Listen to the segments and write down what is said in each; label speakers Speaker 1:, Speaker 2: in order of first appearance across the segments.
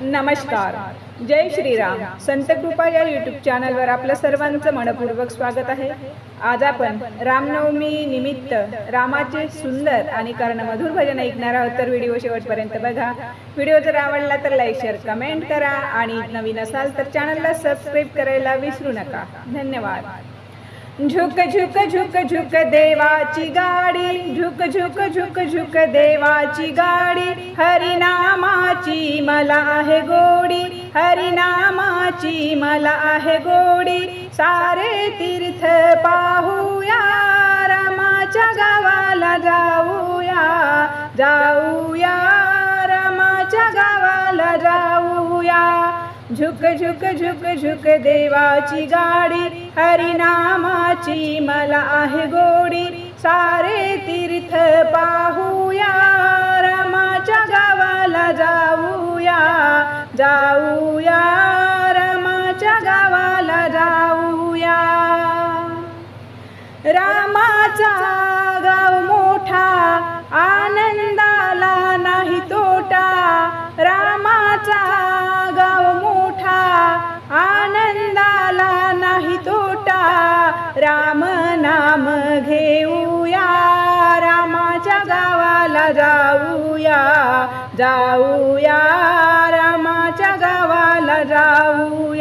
Speaker 1: नमस्कार. जय श्रीराम. संत कृपा या यूट्यूब चॅनलवर आपलं सर्वांचं मनपूर्वक स्वागत आहे. आज आपण रामनवमी निमित्त रामाचे सुंदर आणि कर्णमधुर भजन ऐकणार आहोत. तर व्हिडिओ शेवटपर्यंत बघा. व्हिडिओ जर आवडला तर लाईक शेअर कमेंट करा. आणि नवीन असाल तर चॅनलला सबस्क्राईब करायला विसरू नका. धन्यवाद. झुक झुक झुक झुक देवाची गाडी झुक झुक झुक झुक देवाची गाडी. हरिनामाची मला आहे गोडी हरिनामाची मला आहे गोडी. सारे तीर्थ पाहूया रामाच्या गावाला जाऊया जाऊया. झुक झुक झुक झुक देवाची गाडी. हरिनामाची मला आहे गोडी. सारे तीर्थ पाहूया. रामाच्या गावाला जाऊया. जाऊया. रामाच्या गावाला जाऊया. रामाचा जाऊया जाऊया रामाच्या गावाला जाऊया.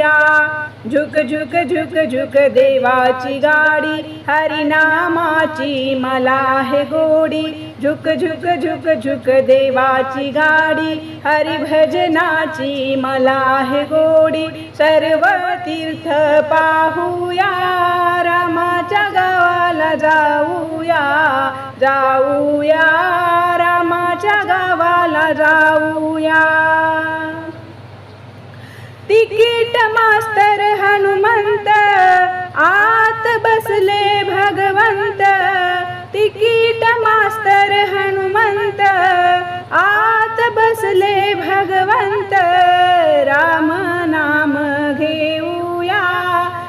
Speaker 1: झुक झुक झुक झुक देवाची गाडी हरिनामाची मला आहे गोडी. झुक झुक झुक झुक देवाची गाडी हरिभजनाची मला आहे गोडी. सर्व तीर्थ पाहूया रामाच्या गावाला जाऊया. जाऊया रामाच्या गावाला जाऊया. तिकीट मास्तर हनुमंत आत बसले भगवंत. तिकीट मास्तर हनुमंत आत बसले भगवंत. राम नाम घेऊया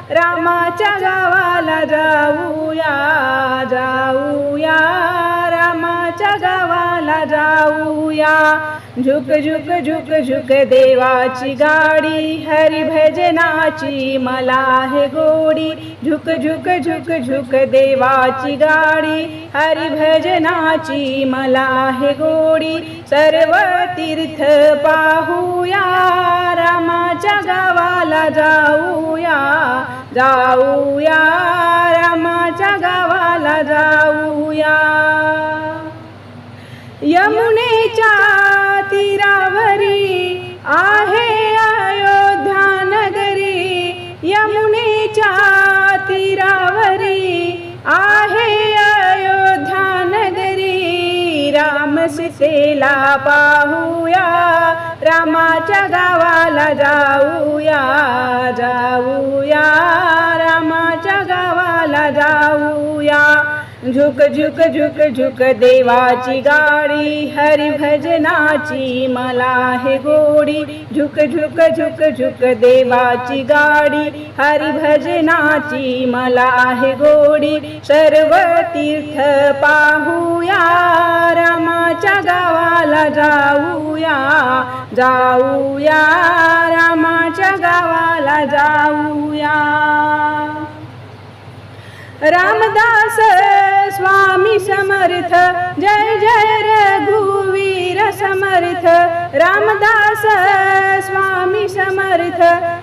Speaker 1: रामाच्या गावाला जाऊया जाऊया. रामाच्या गावाला जाऊया. झुक झुक झुक झुक देवाची गाडी हरिभजनाची मला आहे गोडी. झुक झुक झुक झुक देवाची गाडी हरिभजनाची मला आहे गोडी. सर्व तीर्थ पाहूया रामाच्या गावाला जाऊया जाऊया शिला पाहूया रामाच्या गावाला जाऊया जाऊया रामाच्या गावाला जाऊया. झुक झुक झुक झुक देवाची गाडी हरिभजनाची मला आहे गोडी. झुक झुक झुक झुक देवाची गाडी हरिभजनाची मला आहे गोडी. सर्व तीर्थ पाहूया रामाच्या गावाला जाऊया. जाऊया रामाच्या गावाला जाऊया. रामदास स्वामी समर्थ जय जय रघुवीर समर्थ। रामदास स्वामी समर्थ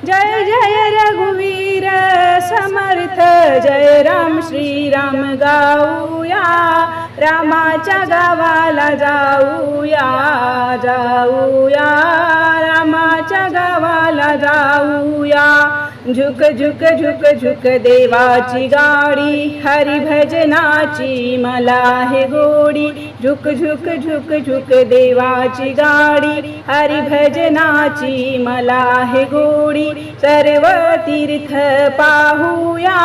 Speaker 1: जय जय रघुवीर समर्थ। जय राम श्रीराम गाऊया रामाच्या गावाला जाऊया जाऊया रामाच्या गावाला जाऊया। झुक झुक झुक झुक देवाची गाडी हरिभजनाची मला आहे गोडी. झुक झुक झुक झुक देवाची गाडी हरिभजनाची मला आहे गोडी. सर्व तीर्थ पाहूया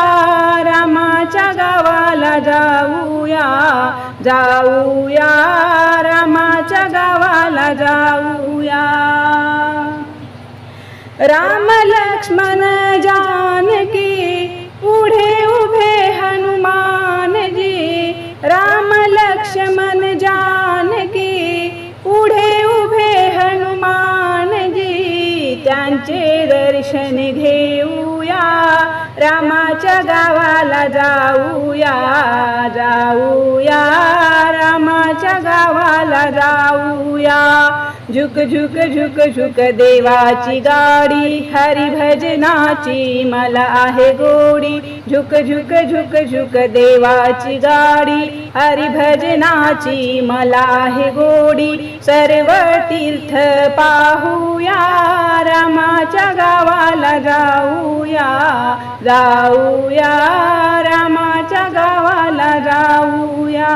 Speaker 1: रामाच्या गावाला जाऊया. जाऊया रामाच्या गावाला जाऊया. रामला लक्ष्मण जानकी पुढे उभे हनुमानजी राम लक्ष्मण जानकी पुढे उभे हनुमानजी त्यांचे दर्शन घेऊया रामाच्या गावाला जाऊया जाऊया रामाच्या गावाला जाऊया। झुक झुक झुक झुक देवाची गाडी हरी भजनाची मला आहे गोडी. झुक झुक झुक झुक देवाची गाडी हरी भजनाची मला आहे गोडी. सर्व तीर्थ पाहूया रामाच्या गावाला जाऊया जाऊया रामाच्या गावाला जाऊया.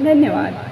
Speaker 1: धन्यवाद.